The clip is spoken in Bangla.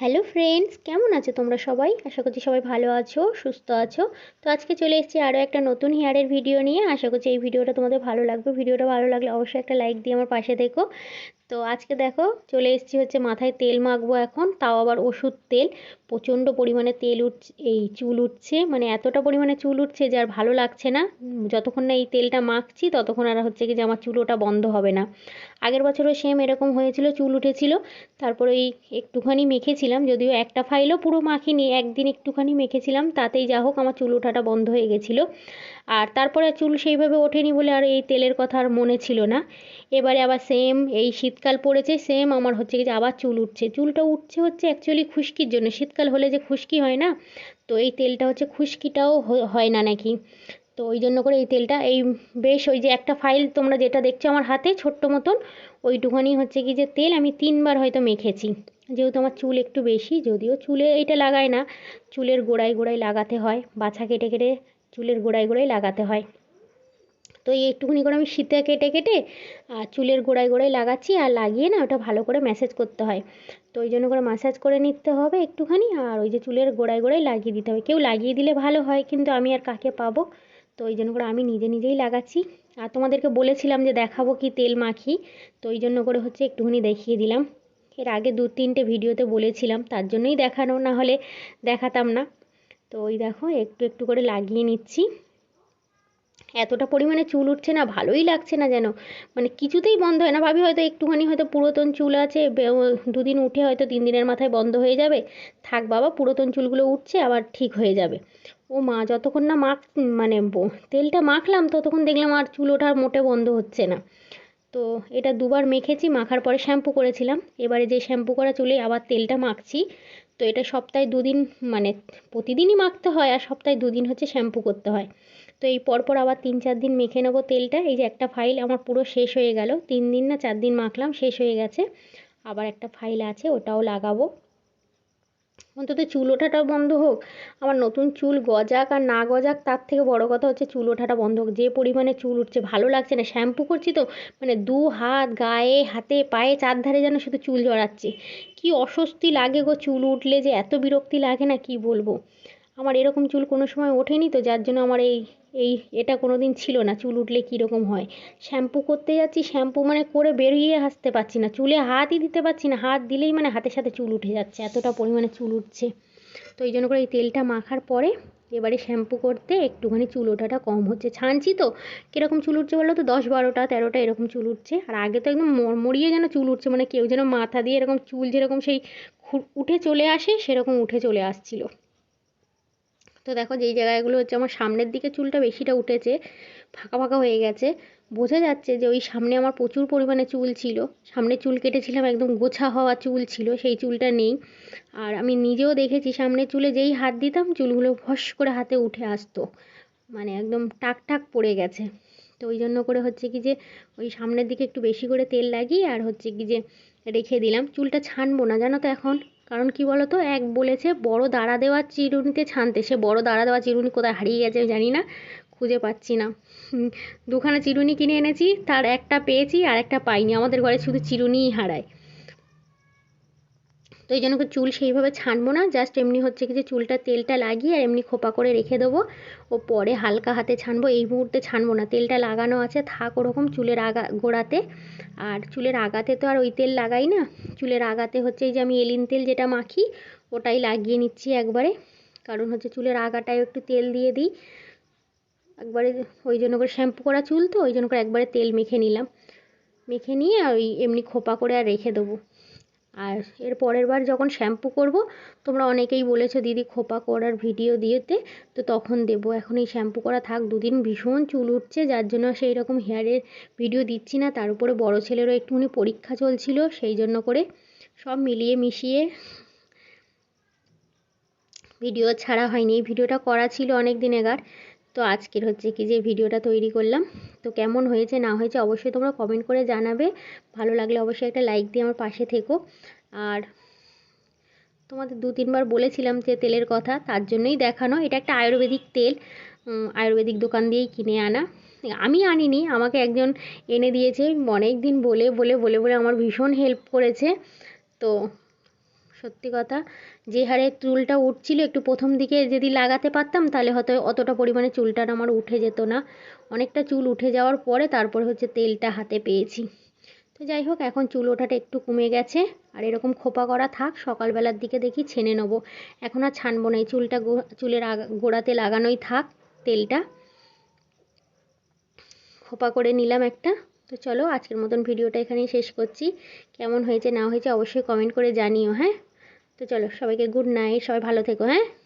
হ্যালো ফ্রেন্ডস কেমন আছো তোমরা সবাই? আশা করছি সবাই ভালো আছো, সুস্থ আছো। তো আজকে চলে এসেছি আরও একটা নতুন হেয়ারের ভিডিও নিয়ে। আশা করছি এই ভিডিওটা তোমাদের ভালো লাগবে। ভিডিওটা ভালো লাগলে অবশ্যই একটা লাইক দিয়ে আমার পাশে দেখো। তো আজকে দেখো, চলে এসেছি হচ্ছে মাথায় তেল মাখবো এখন। তাও আবার ওষুধ তেল। প্রচণ্ড পরিমাণে তেল উঠছে, এই চুল উঠছে। মানে এতটা পরিমাণে চুল উঠছে যে আর ভালো লাগছে না। যতক্ষণ না এই তেলটা মাখছি, ততক্ষণ আর হচ্ছে কি যে আমার চুল ওটা বন্ধ হবে না। আগের বছরও সেম এরকম হয়েছিল, চুল উঠেছিল। তারপরে ওই একটুখানি মেখেছিলাম, যদিও একটা ফাইলও পুরো মাখিনি, একদিন একটুখানি মেখেছিলাম, তাতেই যা হোক আমার চুল ওঠাটা বন্ধ হয়ে গেছিল। আর তারপরে চুল সেইভাবে ওঠেনি বলে আর এই তেলের কথা আর মনে ছিল না। এবারে আবার সেম এই শীতকাল পড়েছে সেম আমার হচ্ছে যে আবার চুল উঠছে। চুলটা উঠছে হচ্ছে অ্যাকচুয়ালি খুশকির জন্য, শীতকাল হলে যে খুশকি হয় না, তো এই তেলটা হচ্ছে খুশকিটাও হয় না নাকি? তো ওই জন্য করে এই তেলটা, এই বেশ ওই যে একটা ফাইল তোমরা যেটা দেখছ আমার হাতে ছোট্ট মতন, ওইটুখানি হচ্ছে কি যে তেল আমি তিনবার হয়তো মেখেছি। যেহেতু আমার চুল একটু বেশি, যদিও চুলে এইটা লাগায় না, চুলের গোড়ায় গোড়ায় লাগাতে হয়, বাছা কেটে কেটে চুলের গোড়ায় গোড়ায় লাগাতে হয়। তো এই একটুখানি করে আমি শীতে কেটে কেটে আর চুলের গোড়ায় গোড়ায় লাগাচ্ছি আর লাগিয়ে না ওটা ভালো করে ম্যাসেজ করতে হয়। তো ওই জন্য করে ম্যাসাজ করে নিতে হবে একটুখানি, আর ওই যে চুলের গোড়ায় গোড়ায় লাগিয়ে দিতে হবে। কেউ লাগিয়ে দিলে ভালো হয়, কিন্তু আমি আর কাকে পাবো? তো ওই জন্য করে আমি নিজে নিজেই লাগাচ্ছি। আর তোমাদেরকে বলেছিলাম যে দেখাবো কি তেল মাখি। তো ওই জন্য করে হচ্ছে একটুখানি দেখিয়ে দিলাম। এর আগে দু তিনটে ভিডিওতে বলেছিলাম, তার জন্যই দেখানো না হলে দেখাতাম না। তো ওই দেখো, একটু একটু করে লাগিয়ে নিচ্ছি। এতটা পরিমাণে চুল উঠছে না, ভালোই লাগছে না যেন। মানে কিছুতেই বন্ধ হয় না। ভাবি হয়তো একটুখানি হয়তো পুরাতন চুল আছে দুদিন উঠে হয়তো তিন দিনের মাথায় বন্ধ হয়ে যাবে। থাক বাবা, পুরাতন চুলগুলো উঠছে, আবার ঠিক হয়ে যাবে। ও মা, যতক্ষণ না মাখ মানে তেলটা মাখলাম, ততক্ষণ দেখলাম আর চুল ওঠার মোটে বন্ধ হচ্ছে না। তো এটা দুবার মেখেছি, মাখার পরে শ্যাম্পু করেছিলাম। এবারে যে শ্যাম্পু করা চুলে আবার তেলটা মাখছি। তো এটা সপ্তাহে দুদিন মানে প্রতিদিনই মাখতে হয় আর সপ্তাহে দুদিন হচ্ছে শ্যাম্পু করতে হয়। তো এই পরপর আবার তিন চার দিন মেখে নেব তেলটা। এই যে একটা ফাইল আমার পুরো শেষ হয়ে গেল। তিন দিন না চার দিন মাখলাম, শেষ হয়ে গেছে। আবার একটা ফাইল আছে, ওটাও লাগাবো। অন্তত চুল ওঠাটা বন্ধ হোক। আমার নতুন চুল গজাক আর না গজাক, তার থেকে বড় কথা হচ্ছে চুল ওঠাটা বন্ধ হোক। যে পরিমাণে চুল উঠছে, ভালো লাগছে না। শ্যাম্পু করছি তো মানে দু হাত, গায়ে, হাতে, পায়ে, চারধারে যেন শুধু চুল জড়াচ্ছে। কি অস্বস্তি লাগে গো চুল উঠলে যে, এত বিরক্তি লাগে না, কি বলব? আমার এরকম চুল কোনো সময় ওঠেনি তো, যার জন্য আমার এই এই এটা কোনো দিন ছিল না, চুল উঠলে কীরকম হয়। শ্যাম্পু করতে যাচ্ছি, শ্যাম্পু মানে করে বেরিয়ে আসতে পারছি না, চুলে হাতই দিতে পারছি না, হাত দিলেই মানে হাতের সাথে চুল উঠে যাচ্ছে, এতটা পরিমাণে চুল উঠছে। তো এই জন্য করে এই তেলটা মাখার পরে এবারে শ্যাম্পু করতে একটুখানি চুল ওঠাটা কম হচ্ছে। ছানছি তো, কীরকম চুল উঠছে বলো তো, দশ বারোটা, তেরোটা এরকম চুল উঠছে, আর আগে তো একদম মরমরিয়ে যেন চুল উঠছে মানে কেউ যেন মাথা দিয়ে এরকম চুল যেরকম সেই উঠে চলে আসে, সেরকম উঠে চলে আসছিল। তো দেখো যেই জায়গাগুলো হচ্ছে আমার সামনের দিকে চুলটা বেশিটা উঠেছে, ফাঁকা ফাঁকা হয়ে গেছে। বোঝা যাচ্ছে যে ওই সামনে আমার প্রচুর পরিমাণে চুল ছিল। সামনে চুল কেটেছিলাম, একদম গোছা হওয়া চুল ছিল, সেই চুলটা নেই। আর আমি নিজেও দেখেছি সামনে চুলে যেই হাত দিতাম, চুলগুলো ফস করে হাতে উঠে আসতো। মানে একদম টাক টাক পড়ে গেছে। তো ওই জন্য করে হচ্ছে কি যে ওই সামনের দিকে একটু বেশি করে তেল লাগিয়ে আর হচ্ছে কি যে রেখে দিলাম। চুলটা ছানবো না, জানো তো এখন? কারণ কি বলতো? এক বলেছে, বড় দাঁড়া দেওয়া চিরুনিতে ছানতে। সে বড় দাঁড়া দেওয়া চিরুনি কোথায় হারিয়ে গেছে জানি না, খুঁজে পাচ্ছি না। দুখানা চিরুনি কিনে এনেছি, তার একটা পেয়েছি আর একটা পাইনি। আমাদের ঘরে শুধু চিরুনিই হারায়। তো এই জন্য চুল সেইভাবে ছানবো না জাস্ট এমনি হচ্ছে কি যে চুলটা, তেলটা লাগিয়ে আর এমনি খোপা করে রেখে দেবো। ও পরে হালকা হাতে ছানবো, এই মুহূর্তে ছানবো না। তেলটা লাগানো আছে, থাক ওরকম চুলের আগা, গোড়াতে। আর চুলের আগাতে তো আর ওই তেল লাগাই না। চুলের আগাতে হচ্ছে এই যে আমি এলিন তেল যেটা মাখি, ওটাই লাগিয়ে নিচ্ছি একবারে। কারণ হচ্ছে চুলের আগাটায় একটু তেল দিয়ে দিই। একবারে ওই জন্য করে শ্যাম্পু করা চুল তো, ওই জন্য করে একবারে তেল মেখে নিলাম। মেখে নিয়ে ওই এমনি খোপা করে আর রেখে দেবো। আর এর পরের বার যখন শ্যাম্পু করব, তোমরা অনেকেই বলেছ, দিদি, খোপা করার ভিডিও দিয়েতে তো তখন দেবো। এখন এই শ্যাম্পু করা থাক, দুদিন ভীষণ চুল উঠছে, যার জন্য সেই রকম হেয়ারের ভিডিও দিচ্ছি না। তার উপরে বড়ো ছেলেরও একটুখানি পরীক্ষা চলছিল, সেই জন্য করে সব মিলিয়ে মিশিয়ে ভিডিও ছাড়া হয়নি। এই ভিডিওটা করা ছিল অনেক দিন এগার। তো আজকের হচ্ছে কি যে ভিডিওটা তৈরি করলাম। তো কেমন হয়েছে, না হয়েছে অবশ্যই তোমরা কমেন্ট করে জানাবে। ভালো লাগলে অবশ্যই একটা লাইক দিয়ে আমার পাশে থেকো। আর তোমাদের দু তিনবার বলেছিলাম যে তেলের কথা, তার জন্যই দেখানো। এটা একটা আয়ুর্বেদিক তেল আয়ুর্বেদিক দোকান দিয়েই কিনে আনা। আমি আনিনি, আমাকে একজন এনে দিয়েছে অনেক দিন বলে বলে বলে বলে আমার ভীষণ হেল্প করেছে। তো সত্যি কথা, যে হারে চুলটা উঠছিল, একটু প্রথম দিকে যদি লাগাতে পারতাম, তাহলে হয়তো অতটা পরিমাণে চুলটা আমার উঠে যেত না। অনেকটা চুল উঠে যাওয়ার পরে তারপরে হচ্ছে তেলটা হাতে পেয়েছি। তো যাই হোক, এখন চুল ওঠাটা একটু কমে গেছে, আর এরকম খোপা করা থাক, সকালবেলার দিকে দেখি ছেনে নেব। এখন আর ছানবো না, এই চুলটা চুলের গোড়াতে লাগানোই থাক তেলটা। খোপা করে নিলাম একটা। তো চলো, আজকের মতন ভিডিওটা এখানেই শেষ করছি। কেমন হয়েছে, না হয়েছে অবশ্যই কমেন্ট করে জানিও হ্যাঁ? তো চলো সবাইকে গুড নাইট সবাই ভালো থেকো হ্যাঁ?